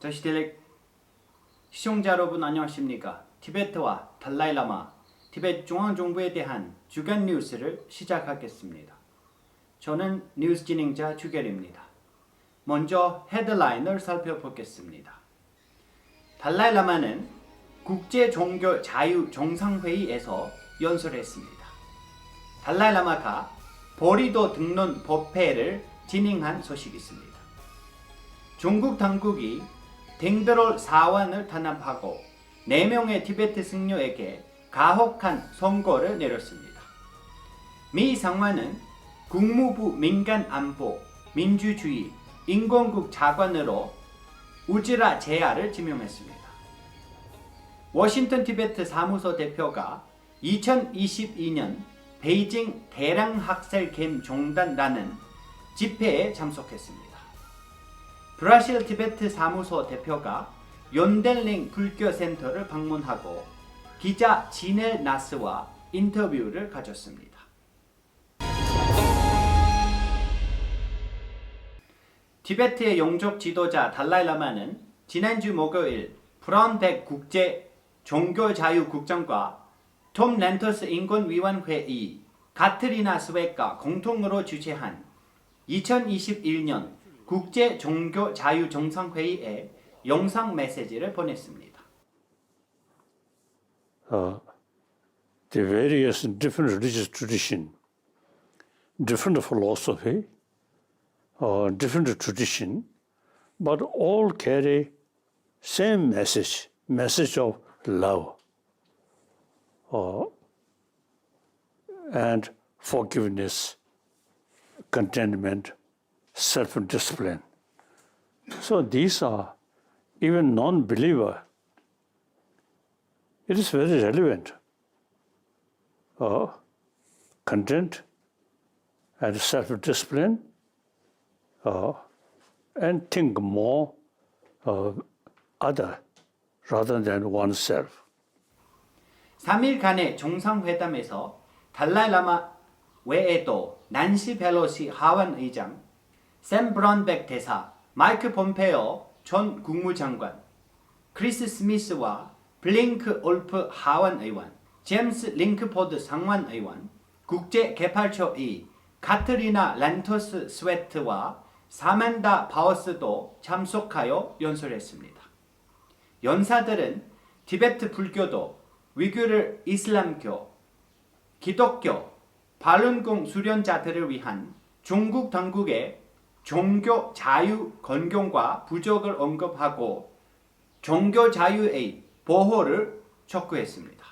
저시텔렉 시청자 여러분 안녕하십니까? 티베트와 달라이라마, 티베트 중앙정부에 대한 주간 뉴스를 시작하겠습니다. 저는 뉴스 진행자 주결입니다. 먼저 헤드라인을 살펴보겠습니다. 달라이라마는 국제 종교 자유 정상회의에서 연설했습니다. 달라이라마가 보리도 등론 법회를 진행한 소식이 있습니다. 중국 당국이 댕드롤 사원을 탄압하고 4명의 티베트 승려에게 가혹한 선고를 내렸습니다. 미 상원은 국무부 민간안보, 민주주의, 인권국 차관으로 우즈라 제야를 지명했습니다. 워싱턴 티베트 사무소 대표가 2022년 베이징 대량학살 캠 종단라는 집회에 참석했습니다. 브라질 티베트 사무소 대표가 연델링 불교센터를 방문하고 기자 지넬 나스와 인터뷰를 가졌습니다. 티베트의 영적 지도자 달라이라마는 지난주 목요일 브라운백 국제 종교자유국장과 톰 렌터스 인권위원회의 가트리나 스웨가 공통으로 주최한 2021년 국제 종교 자유 정상회의에 영상 메시지를 보냈습니다. uh, the various different religious tradition, different philosophy, uh, different tradition, but all carry same message, message of love uh, and forgiveness, contentment, self-discipline. So these are even non-believer it is very relevant. Uh, content and self discipline uh, and think more of other rather than oneself. 3일간의 정상회담에서 달라이라마 외에도 난시 펠로시 하원 의장, 샘 브런백 대사, 마이크 폼페오 전 국무장관, 크리스 스미스와 블링크 올프 하원 의원, 제임스 링크포드 상원 의원, 국제 개발처의 카트리나 란토스 스웨트와 사만다 바우스도 참석하여 연설했습니다. 연사들은 티베트 불교도, 위규르 이슬람교, 기독교, 발룬궁 수련자들을 위한 중국 당국의 종교 자유 건경과 부족을 언급하고 종교 자유의 보호를 촉구했습니다.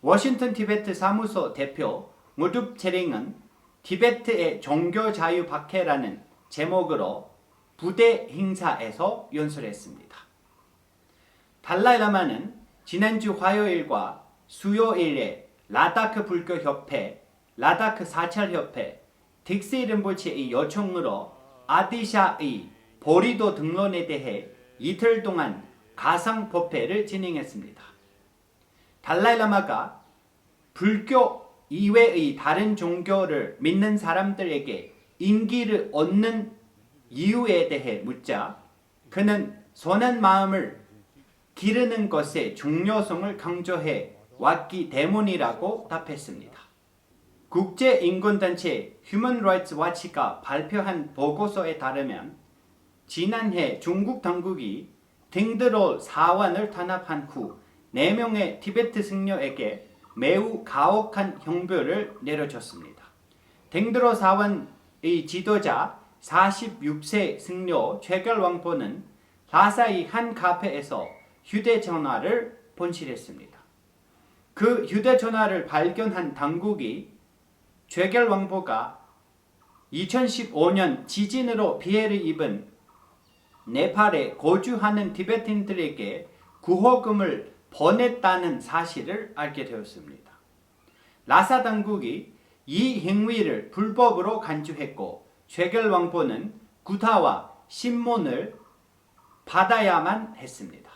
워싱턴 티베트 사무소 대표 무둡 체링은 티베트의 종교 자유 박해라는 제목으로 부대 행사에서 연설했습니다. 달라이라마는 지난주 화요일과 수요일에 라다크 불교 협회, 라다크 사찰 협회, 딕스 림보체의 요청으로 아디샤의 보리도 등론에 대해 이틀 동안 가상 법회를 진행했습니다. 달라이라마가 불교 이외의 다른 종교를 믿는 사람들에게 인기를 얻는 이유에 대해 묻자 그는 선한 마음을 기르는 것의 중요성을 강조해 왔기 때문이라고 답했습니다. 국제 인권단체 휴먼 라이츠 와치가 발표한 보고서에 따르면 지난해 중국 당국이 딩드롤 사원을 탄압한 후 4명의 티베트 승려에게 매우 가혹한 형벌을 내려줬습니다. 딩드롤 사원의 지도자 46세 승려 최결 왕포는 라사의 한 카페에서 휴대전화를 본실했습니다. 그 휴대전화를 발견한 당국이 최결 왕포가 2015년 지진으로 피해를 입은 네팔에 거주하는 티베틴들에게 구호금을 보냈다는 사실을 알게 되었습니다. 라사 당국이 이 행위를 불법으로 간주했고 최결 왕포는 구타와 신문을 받아야만 했습니다.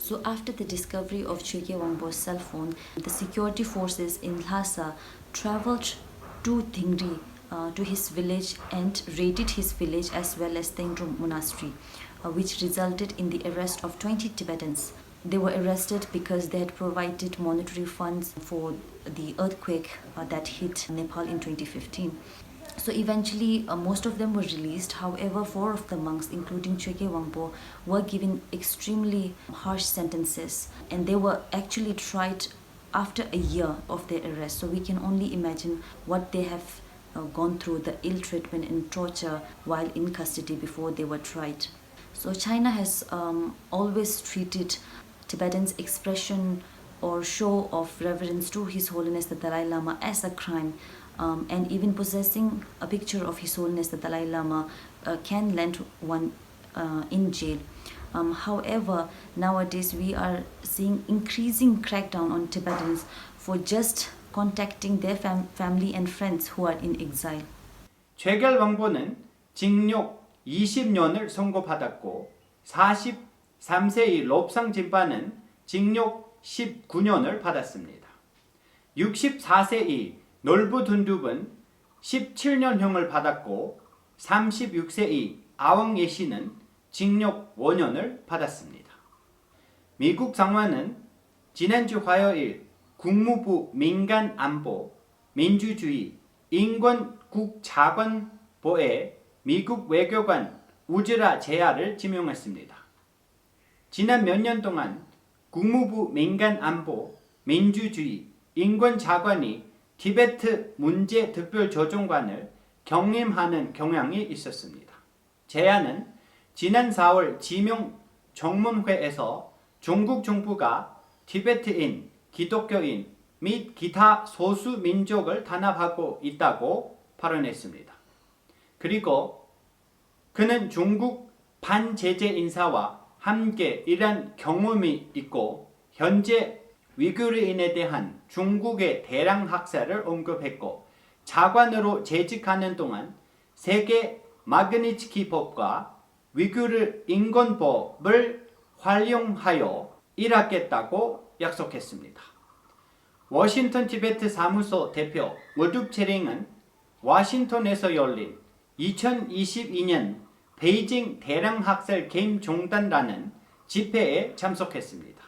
So after the discovery of Chökye Wangpo's cell phone, the security forces in Lhasa traveled to Thingri uh, to his village and raided his village as well as Tengdrum monastery. uh, which resulted in the arrest of 20 Tibetans. They were arrested because they had provided monetary funds for the earthquake uh, that hit Nepal in 2015. So eventually, uh, most of them were released. However, four of the monks, including Chökyi Wangpo, were given extremely harsh sentences, and they were actually tried after a year of their arrest. So we can only imagine what they have uh, gone through the ill treatment and torture while in custody before they were tried. So China has um, always treated Tibetans' expression or show of reverence to His Holiness the Dalai Lama as a crime, um, and even possessing a picture of His Holiness the Dalai Lama uh, can land one uh, in jail. Um, however, nowadays we are seeing increasing crackdown on Tibetans for just contacting their fam- family and friends who are in exile. 최결 왕보는 징역 20년을 선고받았고 43세의 롭상 진파는 징역 19년을 받았습니다. 64세의 놀부 둔두은 17년형을 받았고 36세의 아왕 예시는 징역 5년을 받았습니다. 미국 상원은 지난주 화요일 국무부 민간안보, 민주주의, 인권국자관보에 미국 외교관 우즈라 제야를 지명했습니다. 지난 몇 년 동안 국무부 민간안보, 민주주의, 인권자관이 티베트 문제 특별조정관을 경임하는 경향이 있었습니다. 제야는 지난 4월 지명 정문회에서 중국 정부가 티베트인, 기독교인 및 기타 소수 민족을 탄압하고 있다고 발언했습니다. 그리고 그는 중국 반제재 인사와 함께 일한 경험이 있고 현재 위구르인에 대한 중국의 대량 학살을 언급했고 자관으로 재직하는 동안 세계 마그니츠키 법과 위구르 인권법을 활용하여 일하겠다고 약속했습니다. 워싱턴 티베트 사무소 대표 워둡체링은 워싱턴에서 열린 2022년 베이징 대량학살 게임 종단라는 집회에 참석했습니다.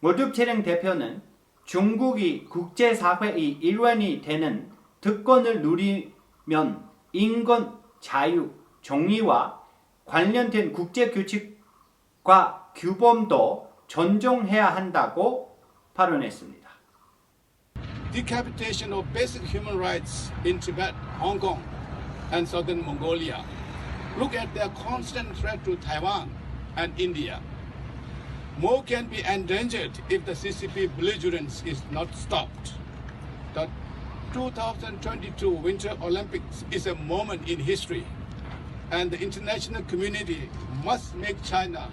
워둡체링 대표는 중국이 국제사회의 일원이 되는 특권을 누리면 인권, 자유, 정의와 관련된 국제 규칙과 규범도 존중해야 한다고 발언했습니다. decapitation of basic human rights in Tibet, Hong Kong, and southern Mongolia. Look at their constant threat to Taiwan and India. More can be endangered if the CCP belligerence is not stopped. The 2022 Winter Olympics is a moment in history, and the international community must make China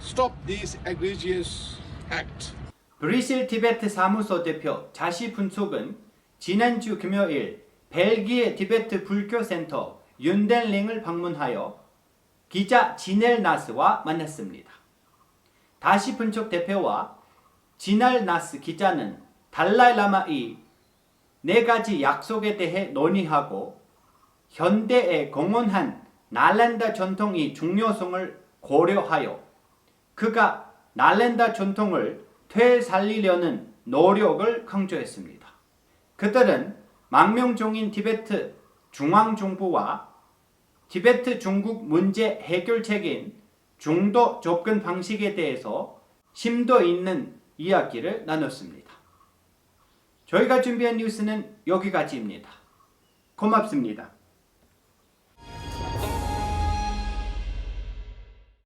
stop these egregious acts. 브리실 티베트 사무소 대표 자시 분속은 지난주 금요일 벨기에 티베트 불교 센터 윤델링을 방문하여 기자 지넬 나스와 만났습니다. 다시 분속 대표와 지날 나스 기자는 달라이 라마의 네 가지 약속에 대해 논의하고 현대에 공헌한 날란다 전통의 중요성을 고려하여 그가 날란다 전통을 되살리려는 노력을 강조했습니다. 그들은 망명종인 티베트 중앙정부와 티베트 중국 문제 해결책인 중도 접근 방식에 대해서 심도 있는 이야기를 나눴습니다. 저희가 준비한 뉴스는 여기까지입니다. 고맙습니다.